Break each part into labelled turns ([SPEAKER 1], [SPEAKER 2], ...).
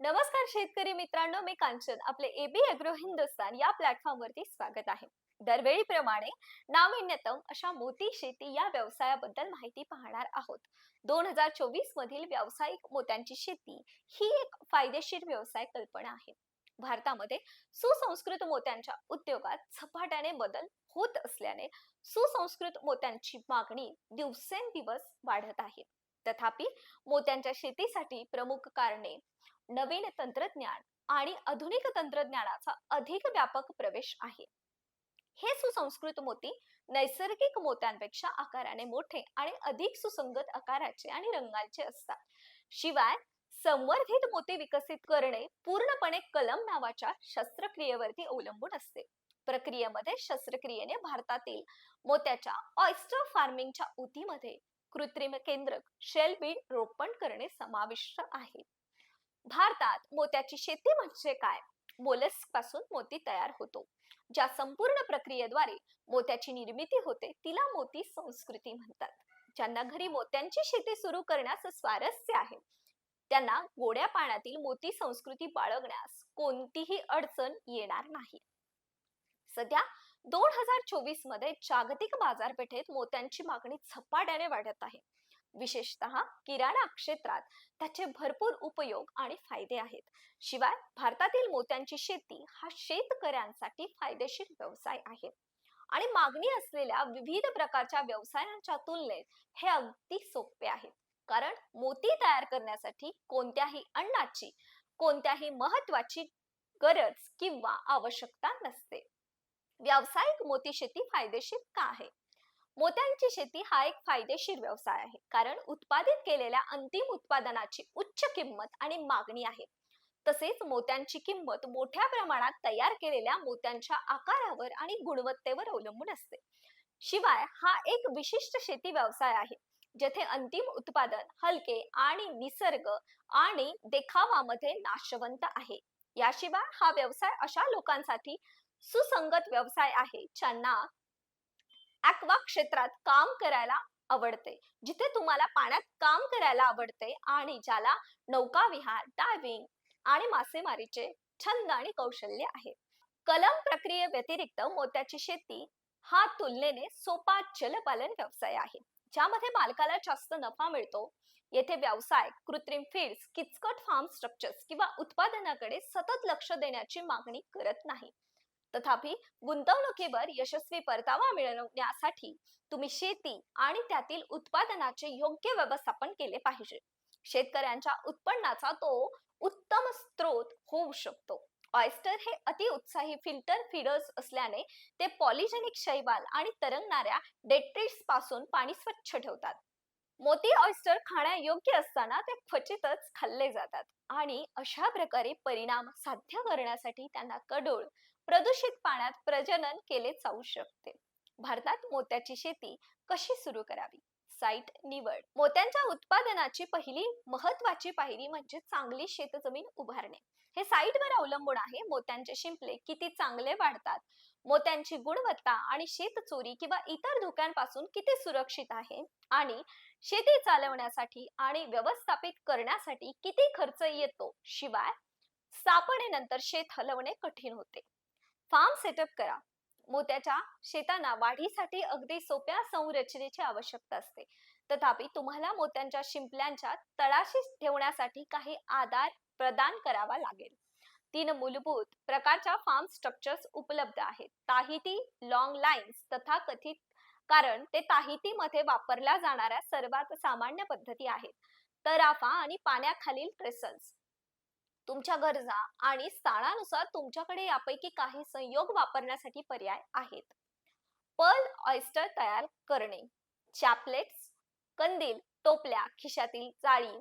[SPEAKER 1] नमस्कार शेतकरी मित्रांनो मी कांचन. आपले एबी अॅग्रो हिंदुस्तान या प्लॅटफॉर्म वरती स्वागत आहे. दरवेळीप्रमाणे नाविन्यतम अशा मोती शेती या व्यवसायाबद्दल माहिती पाहणार आहोत. दोन हजार चोवीस मधील व्यावसायिक मोत्यांची शेती ही एक फायदेशीर व्यवसाय कल्पना आहे. भारतामध्ये सुसंस्कृत मोत्यांच्या उद्योगात झपाट्याने बदल होत असल्याने सुसंस्कृत मोत्यांची मागणी दिवसेंदिवस वाढत आहे. तथापि मोत्यांच्या शेतीसाठी प्रमुख कारणे नवीन तंत्रज्ञान आणि आधुनिक तंत्रज्ञानाचा अधिक व्यापक प्रवेश आहे. हे सुसंस्कृत मोती नैसर्गिक मोत्यांपेक्षा आकाराने मोठे आणि अधिक सुसंगत आकाराचे आणि रंगाचे असतात. शिवाय संवर्धित मोती विकसित करणे पूर्णपणे कलम नावाच्या शस्त्रक्रियेवरती अवलंबून असते. प्रक्रियेमध्ये शस्त्रक्रियेने भारतातील मोत्याच्या ऑइस्टर फार्मिंगच्या उतीमध्ये कृत्रिम केंद्रक शेलबी रोपण करणे समाविष्ट आहे. भारतात मोत्याची शेती म्हणजे काय? मोलस्कपासून मोती तयार होतो. ज्या संपूर्ण प्रक्रियेद्वारे मोत्याची निर्मिती होते तिला मोती संस्कृती म्हणतात. ज्यांना घरी मोत्यांची शेती सुरू करण्यास स्वारस्य आहे त्यांना गोड्या पाण्यातील मोती संस्कृती बाळगण्यास कोणतीही अडचण येणार नाही. सध्या दोन हजार चोवीसमध्ये जागतिक बाजारपेठेत मोत्यांची मागणी झपाट्याने वाढत आहे. विशेषतः किराणा क्षेत्रात त्याचे भरपूर उपयोग आणि फायदे आहेत. शिवाय भारतातील मोत्यांची शेती हा शेतकऱ्यांसाठी फायदेशीर व्यवसाय आहे. आणि मागणी असलेल्या विविध प्रकारच्या व्यवसायांच्या तुलनेत हे अगदी सोपे आहे. कारण मोती तयार करण्यासाठी कोणत्याही अन्नाची कोणत्याही महत्वाची गरज किंवा आवश्यकता नसते. व्यावसायिक मोती शेती फायदेशीर का आहे? मोत्यांची शेती हा एक फायदेशीर व्यवसाय आहे. कारण उत्पादित केलेल्या अंतिम उत्पादनाची उच्च किंमत आणि मागणी आहे. तसेच मोत्यांची किंमत मोठ्या प्रमाणात तयार केलेल्या मोत्यांच्या आकारावर आणि गुणवत्तेवर अवलंबून असते. शिवाय हा एक विशिष्ट शेती व्यवसाय आहे जेथे अंतिम उत्पादन हलके आणि निसर्ग आणि देखावामध्ये नाशवंत आहे. याशिवाय हा व्यवसाय अशा लोकांसाठी सुसंगत व्यवसाय आहे ज्यांना ऍक्वा क्षेत्रात काम करायला आवडते. जिथे तुम्हाला पाण्यात काम करायला आवडते आणि ज्याला नौकाविहार डायव्हिंग आणि मासेमारीचे छंद आणि कौशल्य आहे. कलम प्रक्रिये व्यतिरिक्त मोत्याची शेती हा तुलनेने सोपा जलपालन व्यवसाय आहे. ज्यामध्ये मालकाला जास्त नफा मिळतो. येथे व्यवसाय कृत्रिम फील्ड किचकट फार्म स्ट्रक्चर्स किंवा उत्पादनाकडे सतत लक्ष देण्याची मागणी करत नाही. तथापि गुंतवणुकीवर यशस्वी परतावा मिळवण्यासाठी तुम्ही शेती आणि त्यातील उत्पादनाचे योग्य व्यवस्थापन केले पाहिजे. शेतकऱ्यांच्या उत्पन्नाचा तो उत्तम स्रोत होऊ शकतो. ऑयस्टर हे अतिउत्साही फिल्टर फीडर्स असल्याने ते पॉलिजेनिक शैवाल आणि तरंगणाऱ्या डेट्रिट्सपासून पाणी स्वच्छ ठेवतात. मोती ऑयस्टर खाण्यायोग्य असताना ते क्वचितच खाल्ले जातात आणि अशा प्रकारे परिणाम साध्य करण्यासाठी त्यांना कडोळ प्रदूषित पाण्यात प्रजनन केले जाऊ शकते. भारतात मोत्याची शेती कशी सुरू करावी? साईट निवड. मोत्यांच्या उत्पादनाची पहिली महत्वाची पायरी म्हणजे चांगली शेतजमीन उभारणे. हे साईटवर अवलंबून आहे. मोत्यांचे शिंपले किती चांगले वाढतात? मोत्यांची गुणवत्ता आणि शेत चोरी किंवा इतर धोक्यांपासून किती सुरक्षित आहे? आणि शेती चालवण्यासाठी आणि व्यवस्थापित करण्यासाठी किती खर्च येतो? शिवाय सापडेनंतर शेत हलवणे कठीण होते. फार्म सेटअप करा. मोत्याच्या शेतांना वाढीसाठी अगदी सोप्या संरचनेची आवश्यकता असते. तथापि तुम्हाला मोत्यांच्या शिंपल्यांच्या तळाशी ठेवण्यासाठी काही आधार प्रदान करावा लागेल. तीन मूलभूत प्रकारच्या फार्म स्ट्रक्चर्स उपलब्ध आहेत. ताहिती लॉंग लाईन्स तथा कथित कारण ते ताहिती मध्ये वापरल्या जाणाऱ्या सर्वात सामान्य पद्धती आहेत. तराफा आणि पाण्याखालील ट्रेसल्स तुमच्या गरजा आणि स्थानानुसार तुमच्याकडे यापैकी काही संयोग वापरण्यासाठी पर्याय आहेत. पर्ल ऑयस्टर तयार करणे चॅपलेट्स कंदील टोपल्या खिशातील जाळी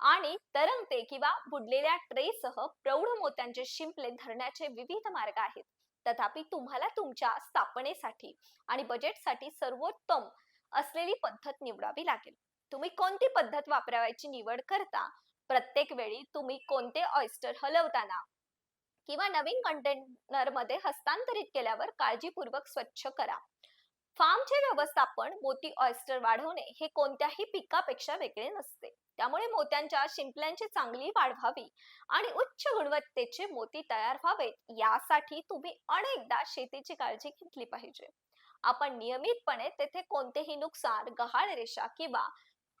[SPEAKER 1] आणि तरंगते किंवा बुडलेल्या ट्रेसह प्रौढ मोत्यांचे शिंपले धरण्याचे विविध मार्ग आहेत. तथापि तुम्हाला तुमच्या स्थापनेसाठी आणि बजेटसाठी सर्वोत्तम असलेली पद्धत निवडावी लागेल. तुम्ही कोणती पद्धत वापरावयाची निवड करता? प्रत्येक वेळी तुम्ही कोणते ऑयस्टर हलवताना किंवा नवीन कंटेनरमध्ये हस्तांतरित केल्यावर काळजीपूर्वक स्वच्छ करा. फार्मचे व्यवस्थापन मोती ऑयस्टर वाढवणे हे कोणत्याही पिकापेक्षा वेगळे नसते. त्यामुळे मोत्यांच्या शिंपल्यांची चांगली वाढ व्हावी आणि उच्च गुणवत्तेचे मोती तयार व्हावेत यासाठी तुम्ही अनेकदा शेतीची काळजी घेतली पाहिजे. आपण नियमितपणे तेथे कोणतेही नुकसान गहाळ रेषा किंवा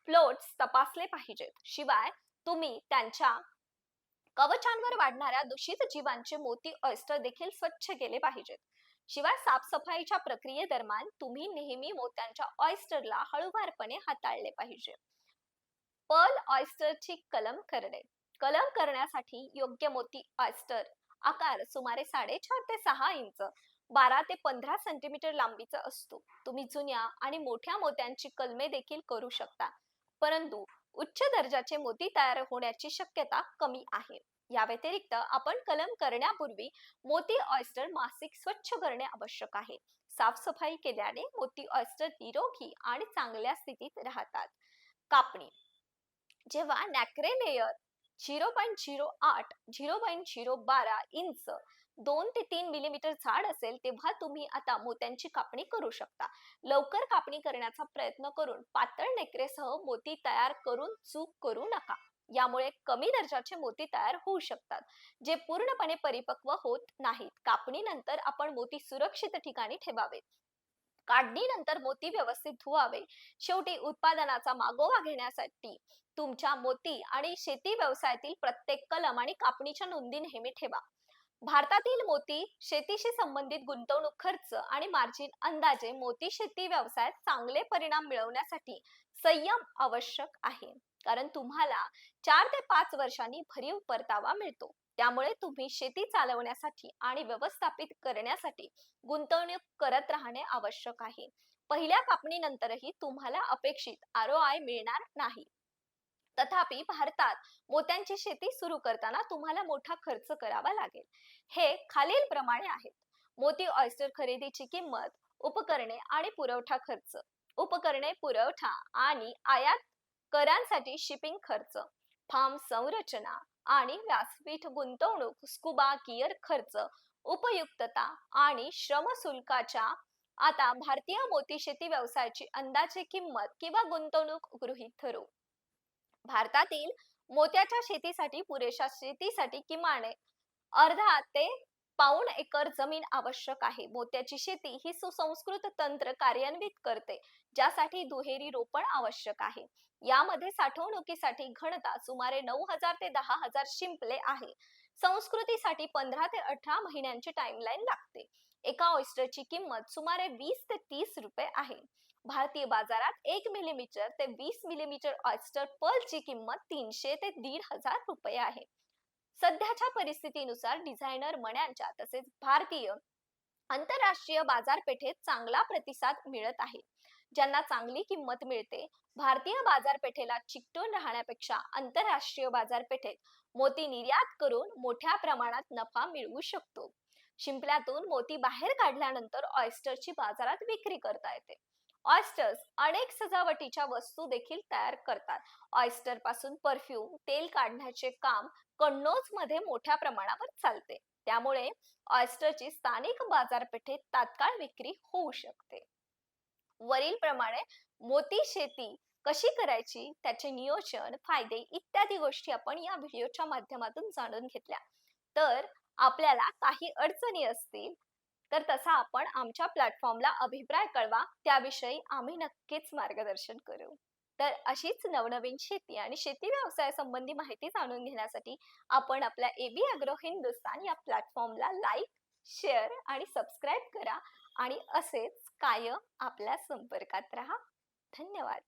[SPEAKER 1] फ्लोट्स तपासले पाहिजेत. शिवाय तुम्ही त्यांच्या कवचांवर वाढणाऱ्या दूषित जीवांचे मोती ऑयस्टर देखील स्वच्छ केले पाहिजेत. शिवाय साफसफाईच्या प्रक्रियेदरम्यान तुम्ही नेहमी मोत्यांच्या ऑयस्टरला हळूवारपणे हाताळले पाहिजे. पर्ल ऑयस्टरची कलम करणे. कलम करण्यासाठी योग्य मोती ऑयस्टर आकार सुमारे साडेचार ते सहा इंच बारा ते पंधरा सेंटीमीटर लांबीचा असतो. तुम्ही जुन्या आणि मोठ्या मोत्यांची कलमे देखील करू शकता. परंतु उच्च दर्जाचे मोती तयार होण्याची शक्यता कमी आहे. या व्यतिरिक्त आपण कलम करण्यापूर्वी मोती ऑयस्टर मासिक स्वच्छ करणे आवश्यक आहे. साफसफाई केल्याने मोती ऑयस्टर निरोगी आणि चांगल्या स्थितीत राहतात. कापणी. जेव्हा nacre layer zero point zero आठ झिरो पॉईंट झिरो बारा इंच दोन ते तीन मिलीमीटर झाड असेल तेव्हा तुम्ही आता मोत्यांची कापणी करू शकता. लवकर कापणी करण्याचा प्रयत्न करून पातळ नेकरेसह मोती तयार करून चूक करू नका. यामुळे कमी दर्जाचे मोती तयार होऊ शकतात जे पूर्णपणे परिपक्व होत नाहीत. कापणीनंतर आपण मोती सुरक्षित ठिकाणी ठेवावे काढणीनंतर मोती व्यवस्थित धुवावे. शेवटी उत्पादनाचा मागोवा घेण्यासाठी तुमच्या मोती आणि शेती व्यवसायातील प्रत्येक कलम आणि कापणीच्या नोंदी नेहमी ठेवा. भारतातील मोती शेतीशी संबंधित गुंतवणूक खर्च आणि मार्जिन अंदाजे मोती शेती व्यवसायात चांगले परिणाम मिळवण्यासाठी संयम आवश्यक आहे. कारण तुम्हाला चार ते पाच वर्षांनी भरीव परतावा मिळतो. त्यामुळे तुम्ही शेती चालवण्यासाठी आणि व्यवस्थापित करण्यासाठी गुंतवणूक करत राहणे आवश्यक आहे. पहिल्या कापणीनंतरही तुम्हाला अपेक्षित आर आय मिळणार नाही. तथापि भारतात मोत्यांची शेती सुरू करताना तुम्हाला मोठा खर्च करावा लागेल. हे खालील प्रमाणे आहेत. मोती ऑयस्टर खरेदीची किंमत उपकरणे आणि पुरवठा खर्च. उपकरणे पुरवठा आणि आयात करांसाठी शिपिंग खर्च. फार्म संरचना आणि व्यासपीठ गुंतवणूक स्कुबा गिअर खर्च उपयुक्तता आणि श्रम शुल्काच्या आता भारतीय मोती शेती व्यवसायाची अंदाजे किंमत किंवा गुंतवणूक गृहीत ठरू भारतातील मोत्याच्या शेतीसाठी पुरेशा शेतीसाठी किमान अर्धा ते पाऊण एकर जमीन आवश्यक आहे. मोत्याची शेती ही सुसंस्कृत तंत्र कार्यान्वित करते. ज्यासाठी दुहेरी रोपण आवश्यक आहे. यामध्ये साठवणुकीसाठी घनता सुमारे नऊ हजार ते दहा हजार शिंपले आहे. संस्कृतीसाठी पंधरा ते अठरा महिन्यांची टाइमलाईन लागते. एका ऑइस्टरची किंमत सुमारे वीस ते तीस रुपये आहे. भारतीय बाजारात एक मिलीमीटर ते वीस मिलीमीटर ऑइस्टर पर्लची किंमत तीनशे ते दीड हजार रुपये आहे. सध्याच्या परिस्थितीनुसार डिझायनर मण्यांच्या तसेच भारतीय आंतरराष्ट्रीय बाजारपेठेत चांगला प्रतिसाद मिळत आहे. ज्यांना चांगली किंमत मिळते. भारतीय बाजारपेठेला चिकटून राहण्यापेक्षा आंतरराष्ट्रीय बाजारपेठेत मोती निर्यात करून मोठ्या प्रमाणात नफा मिळवू शकतो. शिंपल्यातून मोती बाहेर काढल्यानंतर ऑयस्टरची बाजारात विक्री करता येते. ऑयस्टर्स अनेक सजावटीच्या वस्तू देखील तयार करतात. ऑयस्टरपासून परफ्यूम तेल काढण्याचे काम कन्नोजमध्ये मोठ्या प्रमाणावर चालते. त्यामुळे ऑयस्टरची स्थानिक बाजारपेठेत तात्काळ विक्री होऊ शकते. वरील प्रमाणे मोती शेती कशी करायची त्याचे नियोजन फायदे इत्यादी गोष्टी आपण या व्हिडिओच्या माध्यमातून जाणून घेतल्या. तर आपल्याला काही अडचणी असतील तर तसा आपण आमच्या प्लॅटफॉर्मला अभिप्राय कळवा त्याविषयी आम्ही नक्कीच मार्गदर्शन करू. तर अशीच नवनवीन शेती आणि शेती व्यवसायासंबंधी माहिती जाणून घेण्यासाठी आपण आपल्या एबी अॅग्रो हिंदुस्तान या प्लॅटफॉर्मला लाईक शेअर आणि सबस्क्राईब करा आणि असेच कायम आपल्या संपर्कात राहा. धन्यवाद.